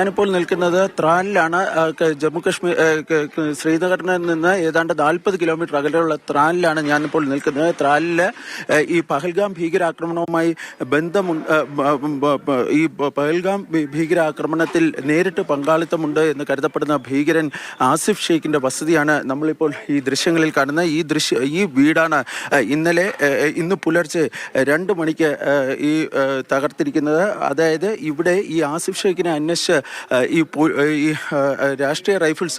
ഞാനിപ്പോൾ നിൽക്കുന്നത് ത്രാലിലാണ് ജമ്മു കാശ്മീർ ശ്രീനഗറിൽ നിന്ന് ഏതാണ്ട് നാൽപ്പത് കിലോമീറ്റർ അകലെയുള്ള ത്രാലിലാണ് ഞാനിപ്പോൾ നിൽക്കുന്നത്. ത്രാലിൽ ഈ പഹൽഗാം ഭീകരാക്രമണവുമായി ബന്ധമു ഏ, ബ- ബ- ബ- ഈ പഹൽഗാം ഭീകരാക്രമണത്തിൽ നേരിട്ട് പങ്കാളിത്തമുണ്ട് എന്ന് കരുതപ്പെടുന്ന ഭീകരൻ ആസിഫ് ഷെയ്ഖിന്റെ വസതിയാണ് നമ്മളിപ്പോൾ ഈ ദൃശ്യങ്ങളിൽ കാണുന്നത്. ഈ ദൃശ്യ ഈ വീടാണ് ഇന്നലെ ഇന്ന് പുലർച്ചെ രണ്ട് മണിക്ക് ഈ തകർത്തിരിക്കുന്നത്. അതായത് ഇവിടെ ഈ ആസിഫ് ഷെയ്ഖിനെ അന്വേഷിച്ച് ഈ രാഷ്ട്രീയ റൈഫിൾസ്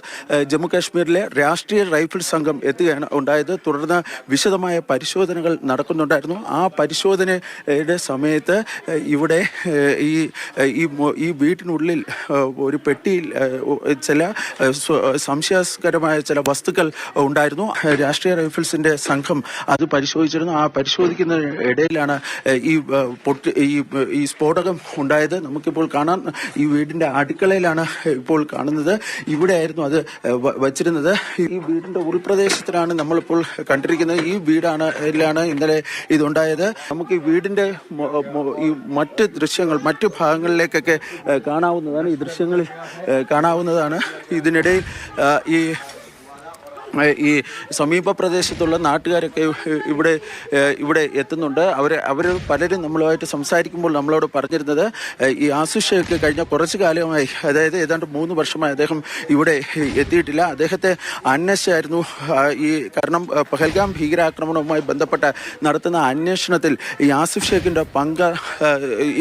ജമ്മു കാശ്മീരിലെ രാഷ്ട്രീയ റൈഫിൾസ് സംഘം എത്തുകയാണ് ഉണ്ടായത്. തുടർന്ന് വിശദമായ പരിശോധനകൾ നടക്കുന്നുണ്ടായിരുന്നു. ആ പരിശോധനയുടെ സമയത്ത് ഇവിടെ ഈ ഈ വീട്ടിനുള്ളിൽ ഒരു പെട്ടിയിൽ ചില സംശയാസ്കരമായ ചില വസ്തുക്കൾ ഉണ്ടായിരുന്നു. രാഷ്ട്രീയ റൈഫിൾസിന്റെ സംഘം അത് പരിശോധിച്ചിരുന്നു. ആ പരിശോധിക്കുന്ന ഇടയിലാണ് ഈ പൊട്ടി ഈ സ്ഫോടകം ഉണ്ടായത്. നമുക്കിപ്പോൾ കാണാൻ ഈ വീടിന്റെ അടുക്കളയിലാണ് ഇപ്പോൾ കാണുന്നത്. ഇവിടെയായിരുന്നു അത് വച്ചിരുന്നത്. ഈ വീടിന്റെ ഉൾപ്രദേശത്തിലാണ് നമ്മളിപ്പോൾ കണ്ടിരിക്കുന്നത്. ഈ വീടാണ് ഇതിലാണ് ഇന്നലെ ഇതുണ്ടായത്. നമുക്ക് ഈ വീടിന്റെ ഈ മറ്റ് ദൃശ്യങ്ങൾ മറ്റു ഭാഗങ്ങളിലേക്കൊക്കെ കാണാവുന്നതാണ്. ഈ ദൃശ്യങ്ങളിൽ കാണാവുന്നതാണ്. ഇതിനിടയിൽ ഈ ഈ സമീപ പ്രദേശത്തുള്ള നാട്ടുകാരൊക്കെ ഇവിടെ ഇവിടെ എത്തുന്നുണ്ട്. അവർ അവർ പലരും നമ്മളുമായിട്ട് സംസാരിക്കുമ്പോൾ നമ്മളോട് പറഞ്ഞിരുന്നത് ഈ ആസുഷയൊക്കെ കഴിഞ്ഞ കുറച്ച് കാലമായി അതായത് ഏതാണ്ട് മൂന്ന് വർഷമായി അദ്ദേഹം ഇവിടെ എത്തിയിട്ടില്ല. അദ്ദേഹത്തെ അന്വേഷിച്ചായിരുന്നു ഈ കാരണം പഹൽഗാം ഭീകരാക്രമണവുമായി ബന്ധപ്പെട്ട നടത്തുന്ന അന്വേഷണത്തിൽ ഈ ആസിഫ് ഷേഖിന്റെ പങ്ക്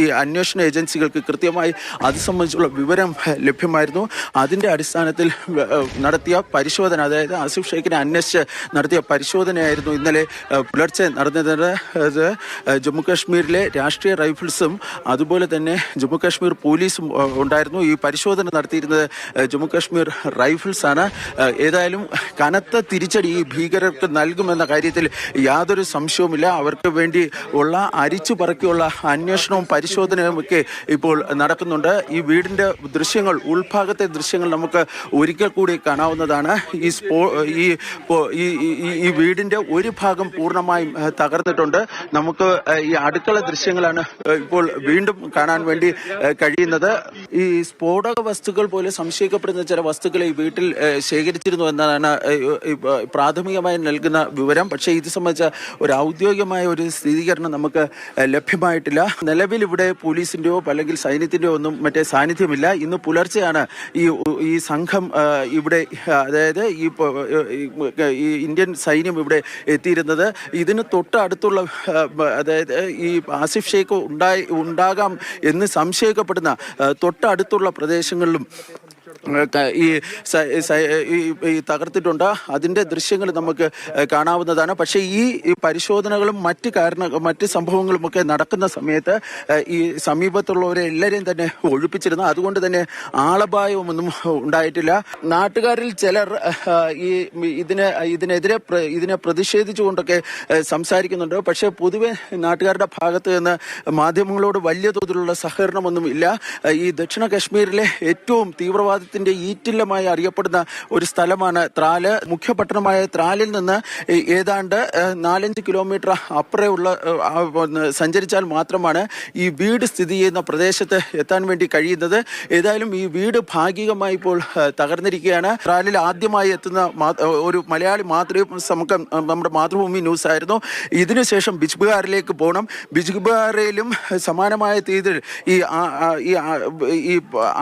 ഈ അന്വേഷണ ഏജൻസികൾക്ക് കൃത്യമായി അത് സംബന്ധിച്ചുള്ള വിവരം ലഭ്യമായിരുന്നു. അതിന്റെ അടിസ്ഥാനത്തിൽ നടത്തിയ പരിശോധന അതായത് ആസിഫ് ഷെയ്ഖിനെ അന്വേഷിച്ച് നടത്തിയ പരിശോധനയായിരുന്നു ഇന്നലെ പുലർച്ചെ നടന്നത്. ജമ്മു കാശ്മീരിലെ രാഷ്ട്രീയ റൈഫിൾസും അതുപോലെ തന്നെ ജമ്മു കാശ്മീർ പോലീസും ഉണ്ടായിരുന്നു. ഈ പരിശോധന നടത്തിയിരുന്നത് ജമ്മു കാശ്മീർ റൈഫിൾസ് ആണ് ഏതായാലും കനത്ത തിരിച്ചടി ഈ ഭീകരർക്ക് നൽകുമെന്ന കാര്യത്തിൽ യാതൊരു സംശയവുമില്ല. അവർക്ക് വേണ്ടി ഉള്ള അരിച്ചു പറക്കിയുള്ള അന്വേഷണവും പരിശോധനയും ഒക്കെ ഇപ്പോൾ നടക്കുന്നുണ്ട്. ഈ വീടിന്റെ ദൃശ്യങ്ങൾ ഉൾഭാഗത്തെ ദൃശ്യങ്ങൾ നമുക്ക് ഒരിക്കൽ കൂടി കാണാവുന്നതാണ്. ഈ സ്പോ ഈ ഈ വീടിന്റെ ഒരു ഭാഗം പൂർണമായും തകർന്നിട്ടുണ്ട് നമുക്ക് ഈ അടുക്കള ദൃശ്യങ്ങളാണ് ഇപ്പോൾ വീണ്ടും കാണാൻ വേണ്ടി കഴിയുന്നത്. ഈ സ്ഫോടക വസ്തുക്കൾ പോലെ സംശയിക്കപ്പെടുന്ന ചില വസ്തുക്കൾ ഈ വീട്ടിൽ ശേഖരിച്ചിരുന്നു എന്നതാണ് പ്രാഥമികമായി നൽകുന്ന വിവരം. പക്ഷേ ഇത് സംബന്ധിച്ച ഒരു ഔദ്യോഗികമായ ഒരു സ്ഥിരീകരണം നമുക്ക് ലഭ്യമായിട്ടില്ല. നിലവിൽ ഇവിടെ പോലീസിന്റെയോ അല്ലെങ്കിൽ സൈന്യത്തിന്റെയോ ഒന്നും മറ്റേ സാന്നിധ്യമില്ല. ഇന്ന് പുലർച്ചെയാണ് ഈ ഈ സംഘം ഇവിടെ അതായത് ഈ ഇന്ത്യൻ സൈന്യം ഇവിടെ എത്തിയിരുന്നത്. ഇതിന് തൊട്ടടുത്തുള്ള അതായത് ഈ ആസിഫ് ഷെയ്ഖ് ഉണ്ടായി ഉണ്ടാകാം എന്ന് സംശയിക്കപ്പെടുന്ന തൊട്ടടുത്തുള്ള പ്രദേശങ്ങളിലും ഈ ഈ തകർത്തിട്ടുണ്ട്. അതിന്റെ ദൃശ്യങ്ങൾ നമുക്ക് കാണാവുന്നതാണ്. പക്ഷേ ഈ പരിശോധനകളും മറ്റ് കാരണ മറ്റ് സംഭവങ്ങളും ഒക്കെ നടക്കുന്ന സമയത്ത് ഈ സമീപത്തുള്ളവരെ എല്ലാവരെയും തന്നെ ഒഴിപ്പിച്ചിരുന്നു. അതുകൊണ്ട് തന്നെ ആളപായമൊന്നും ഉണ്ടായിട്ടില്ല. നാട്ടുകാരിൽ ചിലർ ഈ ഇതിന് ഇതിനെതിരെ ഇതിനെ പ്രതിഷേധിച്ചുകൊണ്ടൊക്കെ സംസാരിക്കുന്നുണ്ട്. പക്ഷേ പൊതുവെ നാട്ടുകാരുടെ ഭാഗത്ത് നിന്ന് മാധ്യമങ്ങളോട് വലിയ തോതിലുള്ള സഹകരണമൊന്നുമില്ല. ഈ ദക്ഷിണ കാശ്മീരിലെ ഏറ്റവും തീവ്രവാദത്തിന്റെ ഈറ്റില്ലമായി അറിയപ്പെടുന്ന ഒരു സ്ഥലമാണ് ത്രാൽ. മുഖ്യ പട്ടണമായ ത്രാലിൽ നിന്ന് ഏതാണ്ട് നാലഞ്ച് കിലോമീറ്റർ അപ്പുറയുള്ള സഞ്ചരിച്ചാൽ മാത്രമാണ് ഈ വീട് സ്ഥിതി ചെയ്യുന്ന പ്രദേശത്ത് എത്താൻ വേണ്ടി കഴിയുന്നത്. ഏതായാലും ഈ വീട് ഭാഗികമായി ഇപ്പോൾ തകർന്നിരിക്കുകയാണ്. ത്രാലിൽ ആദ്യമായി എത്തുന്ന ഒരു മലയാളി മാതൃ നമുക്ക് നമ്മുടെ മാതൃഭൂമി ന്യൂസ് ആയിരുന്നു. ഇതിനുശേഷം ബിജ്ബിഹാറിലേക്ക് പോകണം. ബിജ്ബുഹാറിലും സമാനമായ രീതിയിൽ ഈ ഈ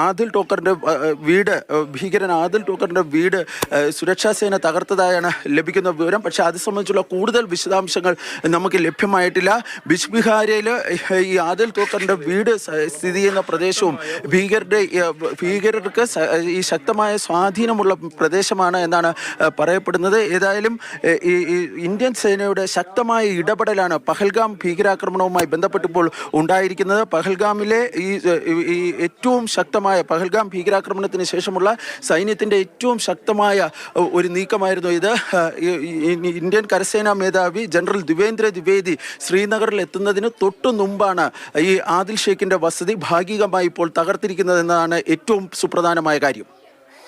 ആദിൽ ടോക്കറിന്റെ ഏഹ്, വീട് ഭീകരൻ ആദിൽ ടോക്കറിന്റെ വീട് സുരക്ഷാ സേന തകർത്തതായാണ് ലഭിക്കുന്ന വിവരം. പക്ഷെ അത് സംബന്ധിച്ചുള്ള കൂടുതൽ വിശദാംശങ്ങൾ നമുക്ക് ലഭ്യമായിട്ടില്ല. ബിജ്ബിഹാരയിൽ ഈ ആദിൽ ടോക്കറിന്റെ വീട് സ്ഥിതി ചെയ്യുന്ന പ്രദേശവും ഭീകരരുടെ ഭീകരർക്ക് ഈ ശക്തമായ സ്വാധീനമുള്ള പ്രദേശമാണ് എന്നാണ് പറയപ്പെടുന്നത്. ഏതായാലും ഈ ഇന്ത്യൻ സേനയുടെ ശക്തമായ ഇടപെടലാണ് പഹൽഗാം ഭീകരാക്രമണവുമായി ബന്ധപ്പെട്ടപ്പോൾ ഉണ്ടായിരിക്കുന്നത്. പഹൽഗാമിലെ ഈ ഏറ്റവും ശക്തമായ പഹൽഗാം ഭീകരാക്രമണത്തിന് ശേഷമുള്ള സൈന്യത്തിന്റെ ഏറ്റവും ശക്തമായ ഒരു നീക്കമായിരുന്നു ഇത്. ഇന്ത്യൻ കരസേനാ മേധാവി ജനറൽ ദ്വിവേന്ദ്ര ദ്വിവേദി ശ്രീനഗറിൽ എത്തുന്നതിന് തൊട്ടു മുമ്പാണ് ഈ ആദിൽ ഷേഖിന്റെ വസതി ഭാഗികമായി ഇപ്പോൾ തകർത്തിരിക്കുന്നത് എന്നതാണ് ഏറ്റവും സുപ്രധാനമായ കാര്യം.